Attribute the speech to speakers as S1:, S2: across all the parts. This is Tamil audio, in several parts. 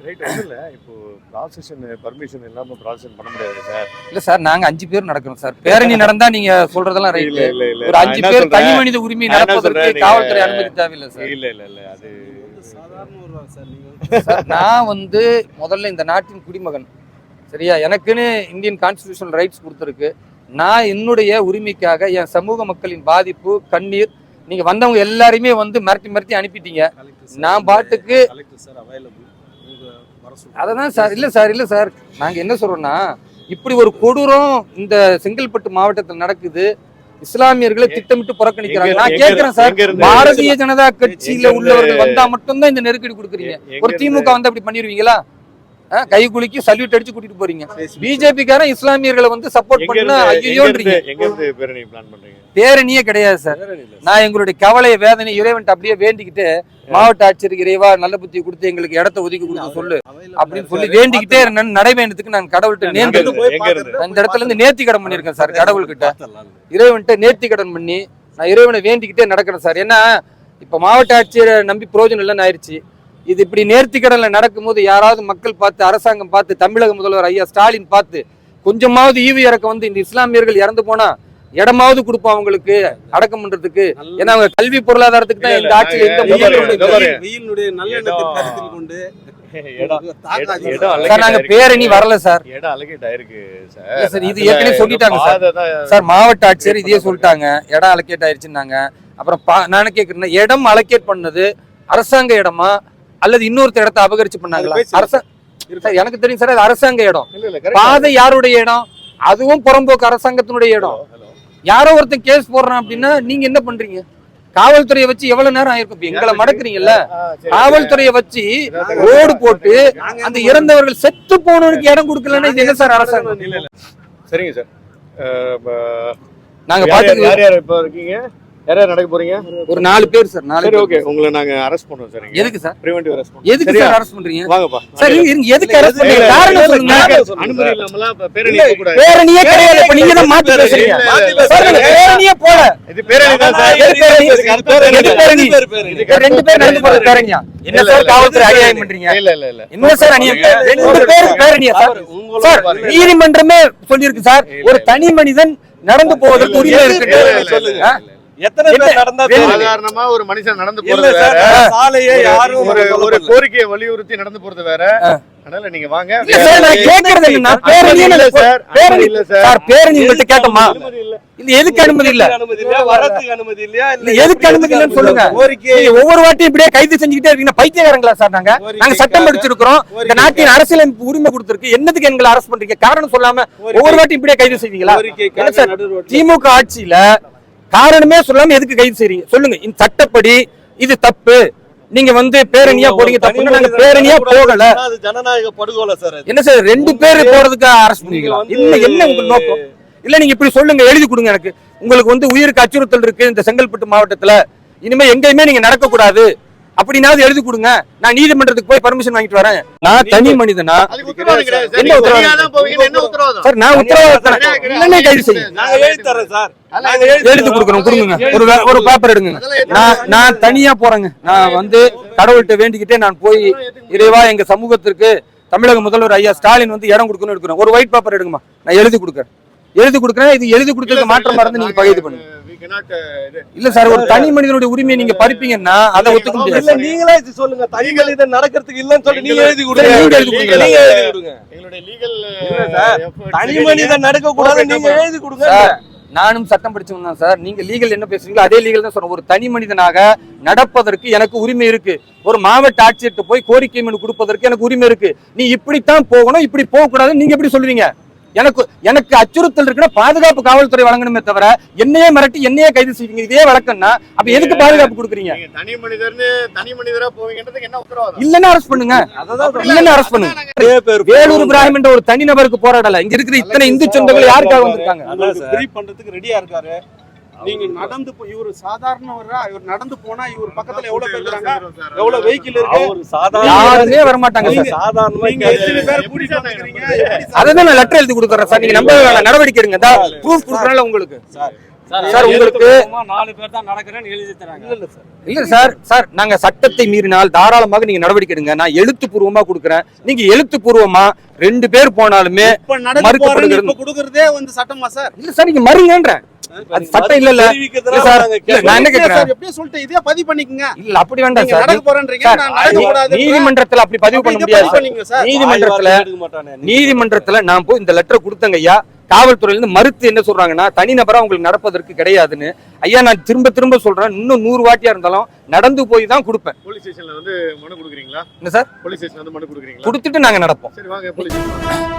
S1: ரைட் இல்லை. இப்போ ப்ராசஷன் பர்மிஷன் இல்லாமல் ப்ராசஷன் பண்ண முடியாது சார்
S2: இல்ல சார் நாங்க அஞ்சு பேர் நடக்கிறோம் சார் பேரணி நடந்தா நீங்க சொல்றதெல்லாம் ரைட்
S1: இல்ல இல்ல இல்ல.
S2: ஒரு
S1: நான்
S2: அஞ்சு பேர்? தனி மனித உரிமை நடப்பதற்கு காவல்துறை அனுமதி தேவையில்லை சார்
S1: இல்ல இல்ல இல்ல. அது
S2: நான் வந்து முதல்ல இந்த நாட்டின் குடிமகன். சரியா? எனக்குன்னு இந்தியன் கான்ஸ்டிடியூஷனல் ரைட்ஸ் கொடுத்துருக்கு. நான் என்னுடைய உரிமைக்காக என் சமூக மக்களின் பாதிப்பு கண்ணீர் நீங்க வந்தவங்க எல்லாரையுமே வந்து மிரட்டி மிரட்டி அனுப்பிட்டீங்க. நான் பாட்டுக்கு
S3: சொல்லுங்க
S2: அததான் சார் இல்ல சார் இல்ல சார். நாங்க என்ன சொல்றோம்னா இப்படி ஒரு கொடூரம் இந்த செங்கல்பட்டு மாவட்டத்தில் நடக்குது. இஸ்லாமியர்களை திட்டமிட்டு புறக்கணிக்கிறாங்க. நான் கேட்கிறேன் சார். பாரதிய ஜனதா கட்சியில உள்ளவர்கள் வந்தா மட்டும்தான் இந்த நெருக்கடி கொடுக்குறீங்க. ஒரு திமுக வந்து அப்படி பண்ணிருவீங்களா அஹ், கை குலுக்கி சல்யூட் அடிச்சு கூட்டிட்டு போறீங்க. பிஜேபி காரன் இஸ்லாமியர்களை வந்து சப்போர்ட் பண்ண ஐயோன்றீங்க பேரணியே கிடையாது சார் நான் எங்களுடைய கவலை வேதனை இறைவன்ட்ட அப்படியே வேண்டிக்கிட்டு மாவட்ட ஆட்சியருக்கு இறைவா நல்ல புத்தி கொடுத்து எங்களுக்கு இடத்த ஒதுக்கி கொடுக்க சொல்லு அப்படின்னு சொல்லி வேண்டிக்கிட்டே இருந்தேன் நடைபயணத்துக்கு நான் கடவுள்கிட்ட நேர்ந்து? இந்த இடத்துல இருந்து நேர்த்தி கடன் பண்ணியிருக்கேன் சார் கடவுள்கிட்ட. இறைவன்கிட்ட நேர்த்தி கடன் பண்ணி நான் இறைவனை வேண்டிக்கிட்டே நடக்கிறேன் சார் ஏன்னா இப்ப மாவட்ட ஆட்சியரை நம்பி பிரயோஜனம் இல்லைன்னு ஆயிடுச்சு. இது இப்படி நேர்த்தி கடன்ல நடக்கும்போது யாராவது மக்கள் பார்த்து அரசாங்கம் பார்த்து தமிழக முதல்வர் ஐயா ஸ்டாலின் பார்த்து கொஞ்சமாவது ஈவு இறக்கம் வந்து இந்த இஸ்லாமியர்கள் இறந்து போனா இடமாவது கொடுப்போம் அவங்களுக்கு அடக்கம் பண்றதுக்கு. ஏன்னா அவங்க கல்வி பொருளாதாரத்துக்கு தான் இந்த ஆட்சியில் எந்த நாங்க பேரணி. வரல சார். இது ஏற்கனவே சொல்லிட்டாங்க சார். மாவட்ட ஆட்சியர் இதே சொல்லிட்டாங்க இடம் அலோகேட் ஆயிருச்சுன்னாங்க. அப்புறம் பா- நான் கேட்கிறேன் இடம் அலோகேட் பண்ணது அரசாங்க இடமா அல்லது இன்னொருத்த இடத்த அபகரிச்சு பண்ணாங்களா அரசா சார் எனக்கு தெரியும் சார் அது அரசாங்க இடம். பாதை யாருடைய இடம்? அதுவும் புறம்போக்கு அரசாங்கத்தினுடைய இடம். யாரோ ஒருத்தன் கேஸ் போடுறான் அப்படின்னா நீங்க என்ன பண்றீங்க? காவல்துறையை வச்சு எவ்வளவு நேரம் ஆயிருக்கும்? எங்களை மடக்குறீங்கல்ல. காவல்துறையை வச்சு ரோடு போட்டு அந்த இறந்தவர்கள் செத்து போனவனுக்கு இடம் கொடுக்கலன்னா இது என்ன சார் அரசாங்கம்.
S1: சரிங்க சார்.
S2: நாங்க பாத்துக்கு
S1: யார் யார் இப்ப இருக்கீங்க? யார் யார் நடக்க போறீங்க?
S2: ஒரு நாலு பேர் சார் நாலு
S1: சரி
S2: பேர்.
S1: ஓகே உங்களை நாங்க அரெஸ்ட் பண்ணுவோம் சார்
S2: எதுக்கு சார்?
S1: பிரிவென்டிவ் அரெஸ்ட்
S2: எதுக்கு? சார் அரெஸ்ட் பண்றீங்க?
S1: வாங்கப்பா.
S2: சார் இருங்க, இருங்க, எதுக்கு அரெஸ்ட் பண்றீங்க? காரணம் சொல்லுங்க.
S1: அனுமதி இல்லாமலாம் இப்ப பேரணி போக கூடாது
S2: பேரணியே கிடையாது. இப்ப நீங்க தான் மாத்தி பேசுறீங்க. சார், பேரணியே போல
S1: இது பேரணி தான் சார்.
S2: எது பேரணி? எது பேரணி?
S1: இது
S2: ரெண்டு பேர் நடந்து போறது பேரணியா? என்ன சார் காவல்துறை அநியாயம் பண்றீங்க?
S1: இல்ல இல்ல இல்ல.
S2: என்ன சார் அநியாயம்? ரெண்டு பேர் பேரணியா சார்? சார் நீதிமன்றமே சொல்லியிருக்கு சார். ஒரு தனி மனிதன் நடந்து போவதற்கு உரிமை இருக்கு.
S3: எத்தனை பேர் நடந்தா?
S1: சாதாரணமா ஒரு மனுஷன் நடந்து
S3: இல்ல
S1: போறது
S3: சார்
S1: வேற.
S3: சாலையை யாரும்
S1: ஒரு ஒரு. கோரிக்கையை வலியுறுத்தி நடந்து போறது வேற. அதனால நீங்க வாங்க.
S2: இல்ல
S1: இல்ல
S2: பேரணி
S1: இல்ல சார்
S2: பேரணி உங்கள்கிட்ட கேட்டோமா?
S1: இல்ல?
S2: இல்ல எதுக்கு அனுமதி இல்ல?
S3: அனுமதி இல்லையா வரதுக்கு அனுமதி இல்லையா?
S2: இல்ல எதுக்கு அனுமதி இல்லைன்னு சொல்லுங்க. ஒவ்வொரு வாட்டியும் இப்படியே கைது செஞ்சுக்கிட்டே இருக்கீங்க. பைத்தியக்காரங்களா சார் நாங்க? நாங்க சட்டம் படிச்சிருக்கிறோம். இந்த நாட்டின் அரசியலமைப்பு உரிமை கொடுத்திருக்கு. என்னதுக்கு எங்களை அரசு பண்றீங்க? காரணம் சொல்லாம ஒவ்வொரு வாட்டியும் இப்படியே கைது செய்வீங்களா? திமுக ஆட்சியில காரணமே சொல்லாம எதுக்கு கைது செய்றீங்க? சொல்லுங்க. இந்த சட்டப்படி இது தப்பு. நீங்க வந்து பேரணியா போறீங்க தப்புன்னு நாங்க பேரணியா போகல.
S3: அது ஜனநாயக படுகொலை சார்.
S2: என்ன சார் ரெண்டு பேர் போறதுக்கு அரசு பண்ணிக்கலாம் இல்ல என்ன உங்களுக்கு நோக்கம்? இல்ல நீங்க இப்படி சொல்லுங்க எழுதி கொடுங்க எனக்கு. உங்களுக்கு வந்து உயிருக்கு அச்சுறுத்தல் இருக்கு இந்த செங்கல்பட்டு மாவட்டத்துல. இனிமே எங்கேயுமே நீங்க நடக்க கூடாது அப்படின்னாவது எழுதி கொடுங்க. நான் நீதிமன்றத்துக்கு போய் பர்மிஷன் வாங்கிட்டு வரேன். நான் தனி மனிதனா? என்ன உத்தரவாதம்? சார் நான் உத்தரவாதம் இல்லைன்னே கைது
S3: நாங்க எழுதி தரேன் சார். நாங்க
S2: எழுதி கொடுக்குறோம் கொடுங்க. ஒரு ஒரு பேப்பர் எடுங்க. நான் நான் தனியா போறேங்க. நான் வந்து கடவுள்கிட்ட வேண்டிக்கிட்டே நான் போய் இறைவா எங்க சமூகத்திற்கு தமிழக முதல்வர் ஐயா ஸ்டாலின் வந்து இடம் கொடுக்கணும்னு எடுக்கிறேன். ஒரு ஒயிட் பேப்பர் எடுங்கம்மா. நான் எழுதி கொடுக்குறேன். எழுதி கொடுக்குறேன். இது எழுதி கொடுத்ததுக்கு மாற்றம் மறந்து நீங்க பகிர்ந்து பண்ணுங்க. இல்ல சார் ஒரு தனி மனிதனுடைய உரிமையை நீங்க பறிப்பீங்கன்னா அதை ஒத்துக்க முடியாது
S3: இல்ல நீங்களே இது சொல்லுங்க. தனிகள் இதை நடக்கிறதுக்கு இல்லன்னு சொல்லி நீங்க எழுதி கொடுங்க.
S2: நீங்க எழுதி கொடுங்க.
S3: நீங்க எழுதி கொடுங்க.
S1: எங்களுடைய legal,
S3: இல்ல சார்,
S1: efforts
S3: தனி மனிதன் நடக்க கூடாது நீங்க எழுதி கொடுங்க.
S2: நானும் சட்டம் படிச்சவன் தான் சார். நீங்க லீகல் என்ன பேசுறீங்களோ அதே லீகல் தான் சொல்றேன் ஒரு தனி மனிதனாக நடப்பதற்கு எனக்கு உரிமை இருக்கு. ஒரு மாவட்ட ஆட்சியர்கிட்ட போய் கோரிக்கை மனு கொடுப்பதற்கு எனக்கு உரிமை இருக்கு. நீ இப்படித்தான் போகணும் இப்படி போக கூடாதுன்னு நீங்க எப்படி சொல்லுவீங்க? எனக்கு எனக்கு அச்சுறுத்தல் இருக்குன்னா பாதுகாப்பு காவல்துறை வழங்கணுமே தவிர என்னையே மிரட்டி என்னையே கைது செய்வீங்க. இதே வழக்கம்னா அப்ப எதுக்கு பாதுகாப்பு கொடுக்குறீங்க?
S1: நீங்க தனி மனிதர்னு தனி மனிதரா போவீங்கன்றதுக்கு என்ன உத்தரவாதம்?
S2: இல்லன்னா அரெஸ்ட் பண்ணுங்க.
S3: அததான்
S2: இல்லன்னா அரெஸ்ட் பண்ணுங்க. வேலூர் இப்ராஹிம் என்ற ஒரு தனிநபருக்கு போராடல. இங்க இருக்கிற இத்தனை இந்து சொந்தங்கள் யாருக்காக வந்திருக்காங்க?
S3: உங்களுக்கு ஃப்ரீ பண்றதுக்கு ரெடியா இருக்காரு. நீங்க நடந்து போ- இவரு சாதாரணவரா இவர் நடந்து போனா இவர் பக்கத்துல எவ்வளவு பேர் இருக்காங்க? எவ்வளவு வெஹிக்கிள் இருக்கு? அவர் சாதாரண
S2: யாருமே வரமாட்டாங்க சார்.
S3: சாதாரணமா நீங்க எத்தனை பேர் கூட்டிட்டு வந்துக்கிறீங்க? எப்படி சார்?
S2: அதை தான் நான் லெட்டர் எழுதி கொடுக்குறேன் சார். நீங்க நம்ப நடவடிக்கை எடுங்க. ப்ரூஃப் கொடுக்குறேன்ல உங்களுக்கு. சார் உங்களுக்கு
S4: நாலு பேர் தான் நடக்கிறேன்னு எழுதி தராங்க.
S3: இல்ல சார்.
S2: இல்ல சார் சார் நாங்க சட்டத்தை மீறினால் தாராளமாக நீங்க நடவடிக்கை எடுங்க. நான் எழுத்துப்பூர்வமா கொடுக்குறேன். நீங்க எழுத்துப்பூர்வமா ரெண்டு பேர் போனாலுமே
S3: கொடுக்கறதே வந்து சட்டமா சார்?
S2: இல்ல சார் நீங்க மறுங்கன்றேன். அது சட்டம் இல்ல இல்ல இல்ல சார் இல்ல, நான் என்ன கேக்குறேன்?
S3: சார் எப்படியே சொல்லிட்டு இதே பதிவு பண்ணிக்கங்க.
S2: இல்ல அப்படி வேண்டாம் சார்.
S3: நடக்க போறேன்றீங்க.
S2: சார்,
S3: நான் நடக்க கூடாது.
S2: நீதிமன்றத்துல அப்படி பதிவு பண்ண முடியாது சார்.
S3: சார்.
S2: நீதிமன்றத்துல நீதிமன்றத்துல நான் போய் இந்த லெட்டரை கொடுத்தங்க ஐயா. காவல்துறையில இருந்து மறுத்து என்ன சொல்றாங்கன்னா தனிநபரா உங்களுக்கு நடப்பதற்கு கிடையாதுன்னு. ஐயா நான் திரும்ப திரும்ப சொல்றேன். இன்னும் நூறு வாட்டியா இருந்தாலும் நடந்து போய் தான் கொடுப்பேன்.
S1: போலீஸ் ஸ்டேஷன்ல வந்து மனு கொடுக்குறீங்களா?
S2: என்ன சார்?
S1: போலீஸ் ஸ்டேஷன்ல வந்து மனு கொடுக்குறீங்களா?
S2: கொடுத்துட்டு நாங்க நடப்போம்.
S1: சரி வாங்க போலீஸ்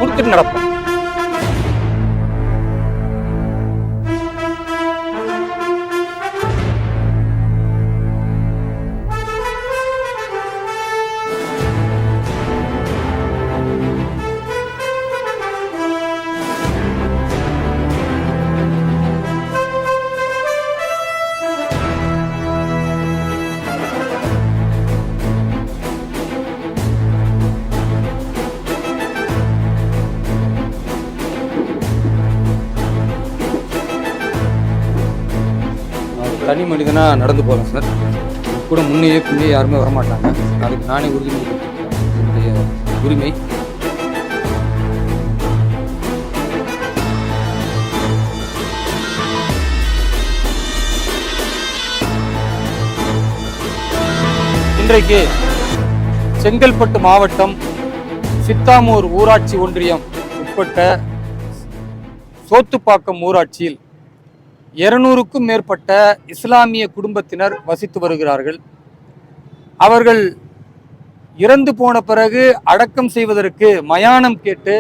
S2: கொடுத்துட்டு நடப்போம். தனி மனிதனா நடந்து போறேன் சார். கூட முன்னையே பின்னே யாருமே வரமாட்டாங்க. அதுக்கு நானே உறுதி என்னுடைய உரிமை. இன்றைக்கு செங்கல்பட்டு மாவட்டம் சித்தாமூர் ஊராட்சி ஒன்றியம் உட்பட்ட சோத்துப்பாக்கம் ஊராட்சியில் இருநூறுக்கும் மேற்பட்ட இஸ்லாமிய குடும்பத்தினர் வசித்து வருகிறார்கள். அவர்கள் இறந்து போன பிறகு அடக்கம் செய்வதற்கு மயானம் கேட்டு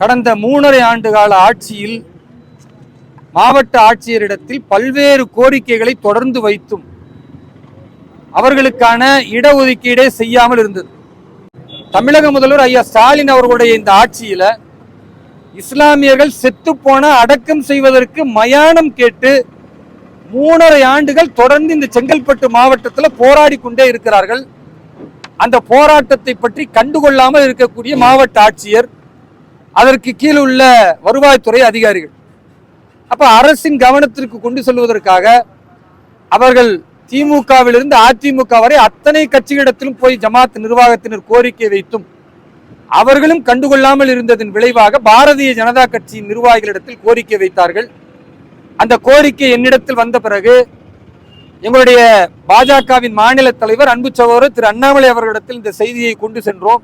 S2: கடந்த மூணரை ஆண்டு கால ஆட்சியில் மாவட்ட ஆட்சியரிடத்தில் பல்வேறு கோரிக்கைகளை தொடர்ந்து வைத்தும் அவர்களுக்கான இடஒதுக்கீடே செய்யாமல் இருந்தது. தமிழக முதல்வர் ஐயா ஸ்டாலின் அவர்களுடைய இந்த ஆட்சியில இஸ்லாமியர்கள் செத்துப்போன அடக்கம் செய்வதற்கு மயானம் கேட்டு மூணரை ஆண்டுகள் தொடர்ந்து இந்த செங்கல்பட்டு மாவட்டத்தில் போராடி கொண்டே இருக்கிறார்கள். அந்த போராட்டத்தை பற்றி கண்டுகொள்ளாமல் இருக்கக்கூடிய மாவட்ட ஆட்சியர் அதற்கு கீழ் உள்ள வருவாய்த்துறை அதிகாரிகள். அப்போ அரசின் கவனத்திற்கு கொண்டு செல்வதற்காக அவர்கள் திமுகவிலிருந்து அதிமுக வரை அத்தனை கட்சிகளிடத்திலும் போய் ஜமாத் நிர்வாகத்தினர் கோரிக்கை வைத்தும் அவர்களும் கண்டுகொள்ளாமல் இருந்ததன் விளைவாக பாரதிய ஜனதா கட்சியின் நிர்வாகிகளிடத்தில் கோரிக்கை வைத்தார்கள். அந்த கோரிக்கை என்னிடத்தில் வந்த பிறகு எங்களுடைய பாஜகவின் மாநில தலைவர் அன்பு சகோதரர் திரு அண்ணாமலை அவர்களிடத்தில் இந்த செய்தியை கொண்டு சென்றோம்.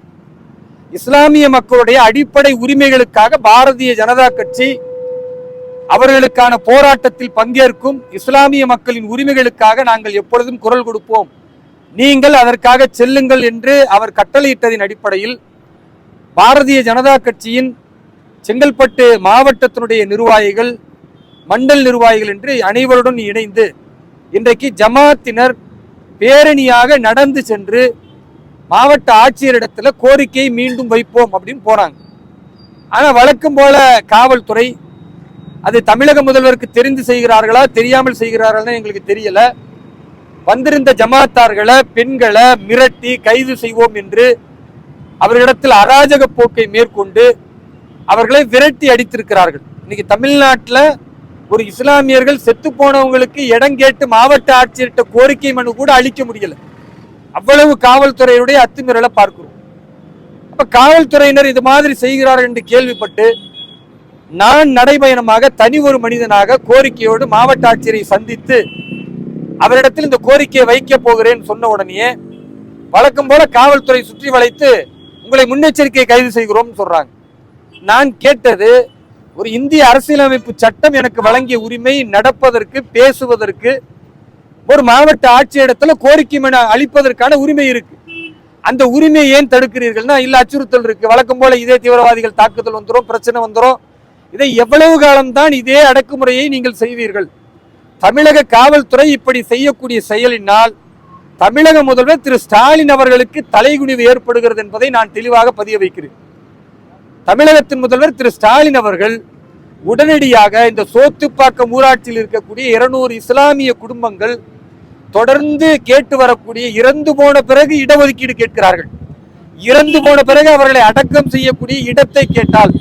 S2: இஸ்லாமிய மக்களுடைய அடிப்படை உரிமைகளுக்காக பாரதிய ஜனதா கட்சி அவர்களுக்கான போராட்டத்தில் பங்கேற்கும் இஸ்லாமிய மக்களின் உரிமைகளுக்காக நாங்கள் எப்பொழுதும் குரல் கொடுப்போம். நீங்கள் அதற்காக செல்லுங்கள் என்று அவர் கட்டளையிட்டதின் அடிப்படையில் பாரதிய ஜனதா கட்சியின் செங்கல்பட்டு மாவட்டத்தினுடைய நிர்வாகிகள் மண்டல் நிர்வாகிகள் என்று அனைவருடன் இணைந்து இன்றைக்கு ஜமாத்தினர் பேரணியாக நடந்து சென்று மாவட்ட ஆட்சியரிடத்தில் கோரிக்கையை மீண்டும் வைப்போம் அப்படின்னு போனாங்க ஆனால் வழக்கம் போல காவல்துறை அது தமிழக முதல்வருக்கு தெரிந்து செய்கிறார்களா தெரியாமல் செய்கிறார்கள்னு எங்களுக்கு தெரியல. வந்திருந்த ஜமாத்தார்களை பெண்களை மிரட்டி கைது செய்வோம் என்று அவர்களிடத்தில் அராஜக போக்கை மேற்கொண்டு அவர்களை விரட்டி அடித்திருக்கிறார்கள். இன்னைக்கு தமிழ்நாட்டில் ஒரு இஸ்லாமியர்கள் செத்து போனவங்களுக்கு இடம் கேட்டு மாவட்ட ஆட்சியர்கிட்ட கோரிக்கை மனு கூட அளிக்க முடியல. அவ்வளவு காவல்துறையுடைய அத்துமீறலை பார்க்கிறோம். அப்ப காவல்துறையினர் இது மாதிரி செய்கிறார்கள் என்று கேள்விப்பட்டு நான் நடைபயணமாக தனி ஒரு மனிதனாக கோரிக்கையோடு மாவட்ட ஆட்சியரை சந்தித்து அவரிடத்தில் இந்த கோரிக்கையை வைக்க போகிறேன் சொன்ன உடனே வழக்கம் போல காவல்துறை சுற்றி வளைத்து உங்களை முன்னெச்சரிக்கை கைது செய்கிறோம் சொல்றாங்க. நான் கேட்டது ஒரு இந்திய அரசியலமைப்பு சட்டம் எனக்கு வழங்கிய உரிமை நடப்பதற்கு பேசுவதற்கு ஒரு மாவட்ட ஆட்சியிடத்துல கோரிக்கை மன அளிப்பதற்கான உரிமை இருக்கு. அந்த உரிமையை ஏன் தடுக்கிறீர்கள்னா இல்ல அச்சுறுத்தல் இருக்கு. வழக்கம் போல இதே தீவிரவாதிகள் தாக்குதல் வந்துடும் பிரச்சனை வந்துடும் இதை எவ்வளவு காலம்தான் இதே அடக்குமுறையை நீங்கள் செய்வீர்கள்? தமிழக காவல்துறை இப்படி செய்யக்கூடிய செயலினால் தமிழக முதல்வர் திரு ஸ்டாலின் அவர்களுக்கு தலைகுனிவு ஏற்படுகிறது என்பதை நான் தெளிவாக பதிய வைக்கிறேன். தமிழகத்தின் முதல்வர் திரு ஸ்டாலின் அவர்கள் உடனடியாக இந்த சோத்துப்பாக்கம் ஊராட்சியில் இருக்கக்கூடிய இருநூறு இஸ்லாமிய குடும்பங்கள் தொடர்ந்து கேட்டு வரக்கூடிய இறந்து போன பிறகு இடஒதுக்கீடு கேட்கிறார்கள். இறந்து போன பிறகு அவர்களை அடக்கம் செய்யக்கூடிய இடத்தை கேட்டால்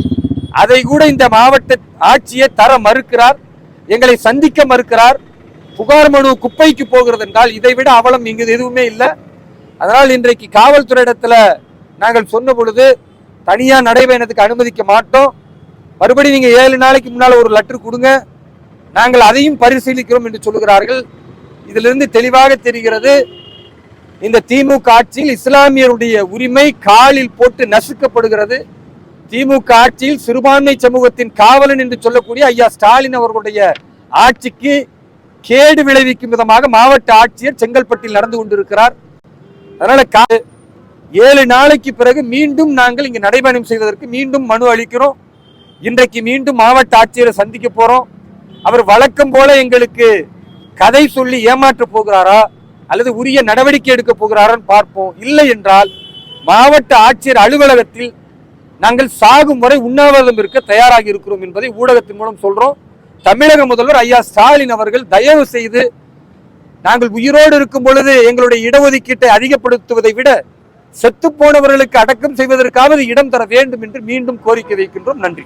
S2: அதை கூட இந்த மாவட்ட ஆட்சியை தர மறுக்கிறார் எங்களை சந்திக்க மறுக்கிறார் புகார் மனு குப்பைக்கு போகிறது என்றால் இதை விட அவலம் இங்கு எதுவுமே இல்லை. அதனால் இன்றைக்கு காவல்துறை இடத்துல நாங்கள் சொன்ன பொழுது தனியாக நடைபயணத்துக்கு அனுமதிக்க மாட்டோம். மறுபடியும் நீங்கள் ஏழு நாளைக்கு முன்னால் ஒரு லெட்டர் கொடுங்க. நாங்கள் அதையும் பரிசீலிக்கிறோம் என்று சொல்லுகிறார்கள். இதிலிருந்து தெளிவாக தெரிகிறது இந்த திமுக ஆட்சியில் இஸ்லாமியருடைய உரிமை காலில் போட்டு நசுக்கப்படுகிறது. திமுக ஆட்சியில் சிறுபான்மை சமூகத்தின் காவலன் என்று சொல்லக்கூடிய ஐயா ஸ்டாலின் அவர்களுடைய ஆட்சிக்கு கேடு விளைவிக்கும் விதமாக மாவட்ட ஆட்சியர் செங்கல்பட்டில் நடந்து கொண்டிருக்கிறார். அதனால ஏழு நாளைக்கு பிறகு மீண்டும் நாங்கள் இங்கு நடைபயணம் செய்வதற்கு மீண்டும் மனு அளிக்கிறோம். இன்றைக்கு மீண்டும் மாவட்ட ஆட்சியரை சந்திக்க போறோம். அவர் வழக்கம் போல எங்களுக்கு கதை சொல்லி ஏமாற்ற போகிறாரா? அல்லது உரிய நடவடிக்கை எடுக்க போகிறாரான்னு பார்ப்போம். இல்லை என்றால் மாவட்ட ஆட்சியர் அலுவலகத்தில் நாங்கள் சாகும் வரை உண்ணாவிரதம் இருக்க தயாராகி இருக்கிறோம் என்பதை ஊடகத்தின் மூலம் சொல்றோம். தமிழக முதல்வர் ஐயா ஸ்டாலின் அவர்கள் தயவு செய்து நாங்கள் உயிரோடு இருக்கும் பொழுது எங்களுடைய இடஒதுக்கீட்டை அதிகப்படுத்துவதை விட செத்து போனவர்களுக்கு அடக்கம் செய்வதற்காவது இடம் தர வேண்டும் என்று மீண்டும் கோரிக்கை வைக்கின்றோம். நன்றி.